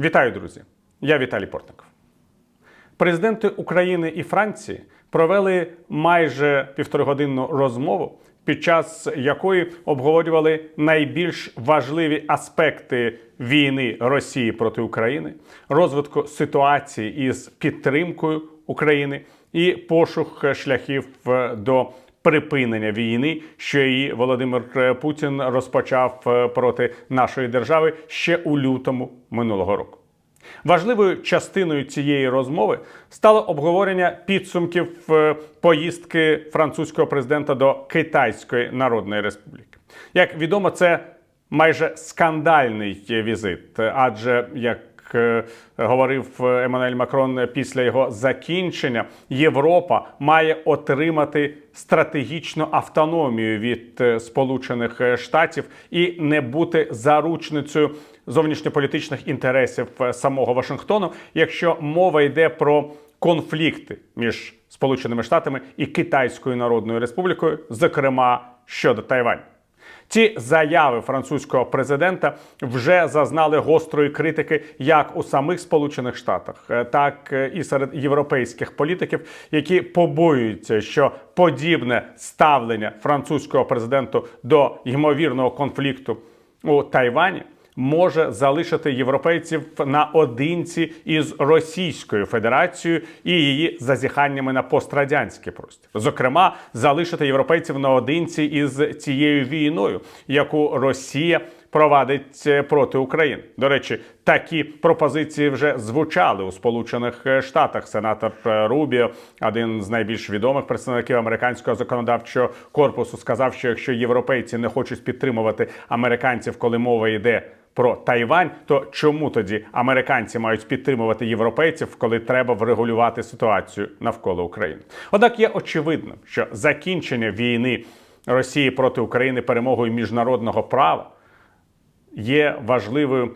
Вітаю, друзі! Я Віталій Портников. Президенти України і Франції провели майже півторагодинну розмову, під час якої обговорювали найбільш важливі аспекти війни Росії проти України, розвитку ситуації із підтримкою України і пошук шляхів е, до припинення війни, що її Володимир Путін розпочав е, проти нашої держави ще у лютому минулого року. Важливою частиною цієї розмови стало обговорення підсумків е, поїздки французького президента до Китайської Народної Республіки. Як відомо, це майже скандальний візит, адже як е, говорив Еммануель Макрон після його закінчення, Європа має отримати стратегічну автономію від е, Сполучених Штатів і не бути заручницею зовнішньополітичних інтересів е, самого Вашингтону, якщо мова йде про конфлікти між Сполученими Штатами і Китайською Народною Республікою, зокрема щодо Тайвань. Ці заяви французького президента вже зазнали гострої критики як у самих Сполучених Штатах, е, так е, і серед європейських політиків, які побоюються, що подібне ставлення французького президенту до ймовірного конфлікту у Тайвані може залишити європейців наодинці із Російською Федерацією і її зазіханнями на пострадянський простір. Зокрема, залишити європейців наодинці із цією війною, яку Росія провадить е, проти України. До речі, такі пропозиції вже звучали у Сполучених Штатах. Сенатор е, Рубіо, один з найбільш відомих представників американського законодавчого корпусу, сказав, що якщо європейці не хочуть підтримувати американців, коли мова йде про Тайвань, то чому тоді американці мають підтримувати європейців, коли треба врегулювати ситуацію навколо України? Однак є очевидно, що закінчення війни Росії проти України перемогою міжнародного права є важливою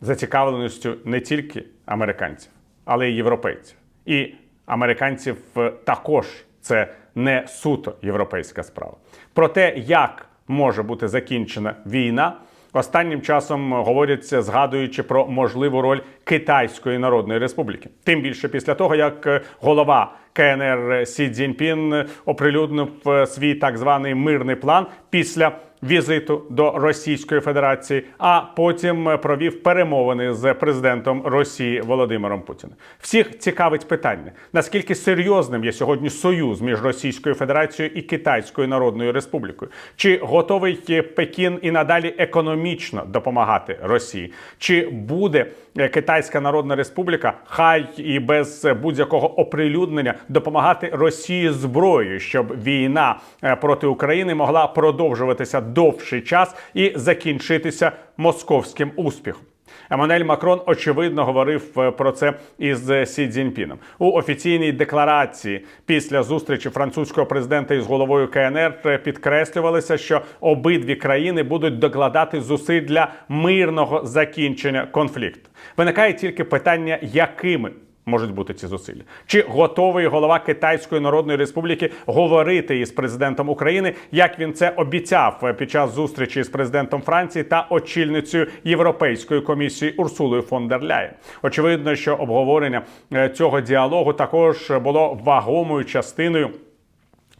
зацікавленістю не тільки американців, але й європейців. І американців е, також це не суто європейська справа. Про те, як може бути закінчена війна. Останнім часом говоряться, згадуючи про можливу роль Китайської Народної Республіки, тим більше після того, як е, голова КНР Сі Цзіньпін оприлюднив е, свій так званий мирний план після візиту до Російської Федерації, а потім провів перемовини з президентом Росії Володимиром Путіним. Всіх цікавить питання: наскільки серйозним є сьогодні союз між Російською Федерацією і Китайською Народною Республікою? Чи готовий Пекін і надалі економічно допомагати Росії? Чи буде Китайська Народна Республіка, хай і без будь-якого оприлюднення допомагати Росії зброєю, щоб війна е, проти України могла продовжуватися довший час і закінчитися московським успіхом. Еммануель Макрон очевидно говорив е, про це із Сі Цзіньпіном. у офіційній декларації після зустрічі французького президента із головою КНР підкреслювалося, що обидві країни будуть докладати зусиль для мирного закінчення конфлікту. Виникає тільки питання, якими можуть бути ці зусилля. Чи готовий голова Китайської Народної Республіки говорити із президентом України, як він це обіцяв під час зустрічі з президентом Франції та очільницею Європейської комісії Урсулою фон дер Ляєн? Очевидно, що обговорення е, цього діалогу також було вагомою частиною.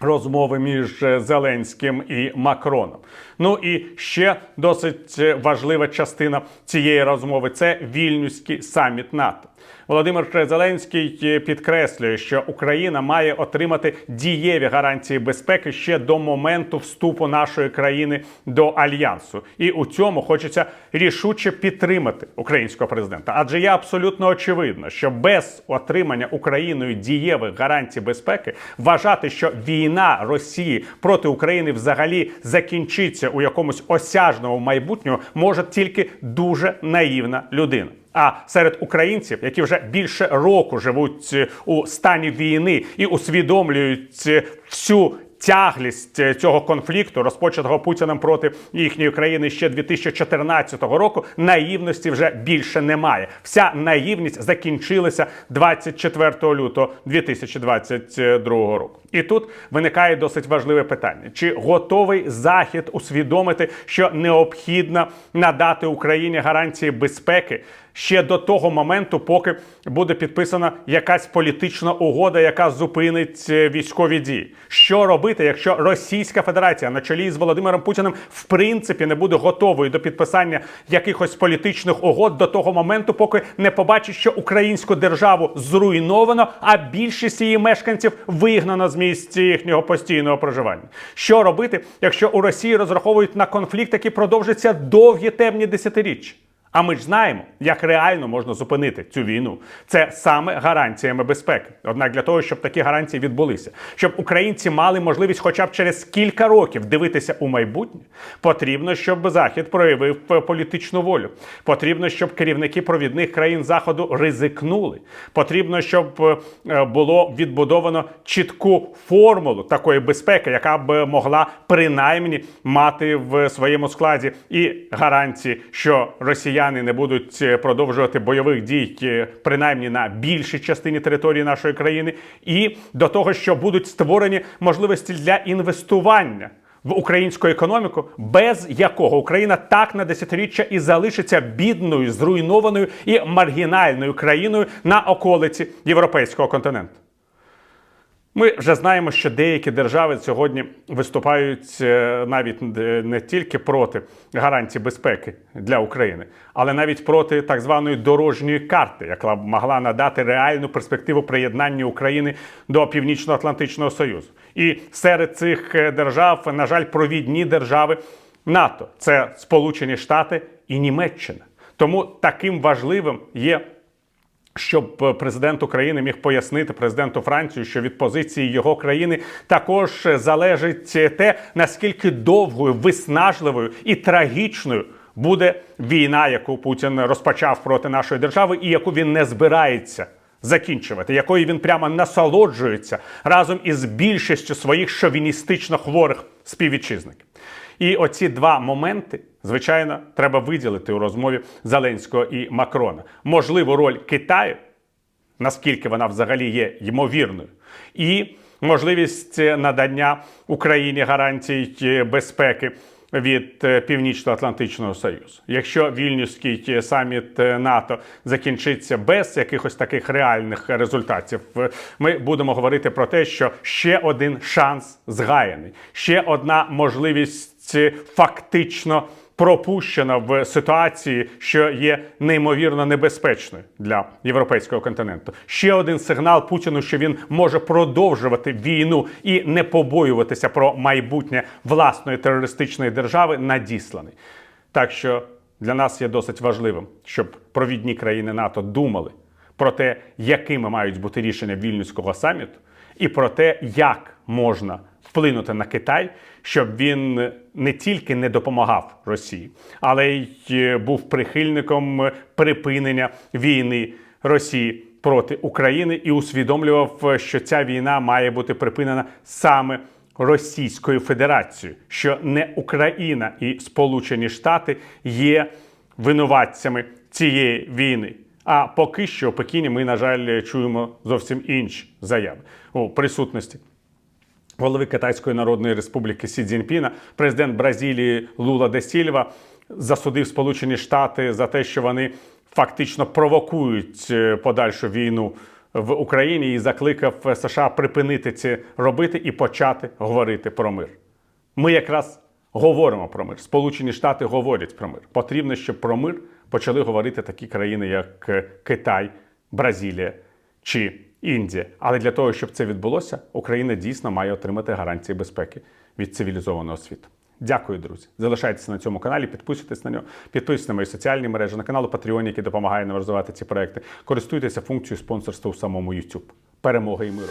Розмови між е, Зеленським і Макроном. Ну і ще досить е, важлива частина цієї розмови це вільнюський саміт НАТО. Володимир Зеленський підкреслює, що Україна має отримати дієві гарантії безпеки ще до моменту вступу нашої країни до альянсу, і у цьому хочеться рішуче підтримати українського президента. Адже є абсолютно очевидно, що без отримання Україною дієвих гарантій безпеки вважати, що війна Росії проти України взагалі закінчиться у якомусь осяжному майбутньому, може тільки дуже наївна людина. А серед українців, які вже більше року живуть е, у стані війни і усвідомлюють е, всю тяглість е, цього конфлікту, розпочатого Путіним проти їхньої країни ще 2014 року, наївності вже більше немає. Вся наївність закінчилася 24 лютого 2022 року. І тут виникає досить важливе питання: чи готовий Захід усвідомити, що необхідно надати Україні гарантії безпеки? Ще до того моменту, поки буде підписана якась політична угода, яка зупинить е, військові дії. Що робити, якщо Російська Федерація на чолі з Володимиром Путіним в принципі не буде готовою до підписання якихось політичних угод до того моменту, поки не побачить, що українську державу зруйновано, а більшість її мешканців вигнано з місць їхнього постійного проживання. Що робити, якщо у Росії розраховують на конфлікт, який продовжиться довгі темні десятиріччя? А ми ж знаємо, як реально можна зупинити цю війну. Це саме гарантіями безпеки. Однак для того, щоб такі гарантії відбулися, щоб українці мали можливість, хоча б через кілька років дивитися у майбутнє, потрібно, щоб Захід проявив політичну волю. Потрібно, щоб керівники провідних країн Заходу ризикнули. Потрібно, щоб е, було відбудовано чітку формулу такої безпеки, яка б могла принаймні мати в своєму складі і гарантії, що росіяни не будуть е, продовжувати бойових дій е, принаймні на більшій частині території нашої країни, і до того, що будуть створені можливості для інвестування. В українську економіку, без якого Україна так на десятиріччя і залишиться бідною, зруйнованою і маргінальною країною на околиці європейського континенту. Ми вже знаємо, що деякі держави сьогодні виступають е, навіть е, не тільки проти гарантій безпеки для України, але навіть проти так званої дорожньої карти, яка могла надати реальну перспективу приєднання України до Північно-Атлантичного Союзу. І серед цих е, держав, на жаль, провідні держави НАТО це Сполучені Штати і Німеччина. Тому таким важливим є щоб е, президент України міг пояснити президенту Франції, що від позиції його країни також залежить те, наскільки довгою, виснажливою і трагічною буде війна, яку Путін розпочав проти нашої держави, і яку він не збирається. Закінчувати, якою він прямо насолоджується разом із більшістю своїх шовіністично хворих співвітчизників. І оці два моменти, звичайно, треба виділити у розмові Зеленського і Макрона. Можливу роль Китаю, наскільки вона взагалі є ймовірною, і можливість надання Україні гарантій безпеки. Від е, Північно-Атлантичного Союзу, якщо вільнюський саміт е, НАТО закінчиться без якихось таких реальних результатів, е, ми будемо говорити про те, що ще один шанс згаяний, ще одна можливість фактично пропущена в ситуації, що є неймовірно небезпечною для європейського континенту. Ще один сигнал Путіну, що він може продовжувати війну і не побоюватися про майбутнє власної терористичної держави, надісланий. Так що для нас є досить важливим, щоб провідні країни НАТО думали про те, якими мають бути рішення вільнюського саміту, і про те, як можна вплинути на Китай, щоб він не тільки не допомагав Росії, але й е, був прихильником припинення війни Росії проти України і усвідомлював, що ця війна має бути припинена саме. Російською Федерацією, що не Україна і Сполучені Штати є винуватцями цієї війни. А поки що у Пекіні ми, на жаль, чуємо зовсім інші заяви у присутності голови Китайської Народної Республіки Сі Цзіньпіна, президент Бразилії Лула де Сільва засудив Сполучені Штати за те, що вони фактично провокують е, подальшу війну в Україні і закликав США припинити це робити і почати говорити про мир. Ми якраз говоримо про мир. Сполучені Штати говорять про мир. Потрібно, щоб про мир почали говорити такі країни, як е, Китай, Бразилія чи Індія. Але для того, щоб це відбулося, Україна дійсно має отримати гарантії безпеки від цивілізованого світу. Дякую, друзі. Залишайтеся на цьому каналі, підписуйтесь на нього, підписуйтесь на мої соціальні мережі, на канал Patreon, який допомагає нам розвивати ці проекти. Користуйтеся функцією спонсорства у самому YouTube. Перемоги і миру!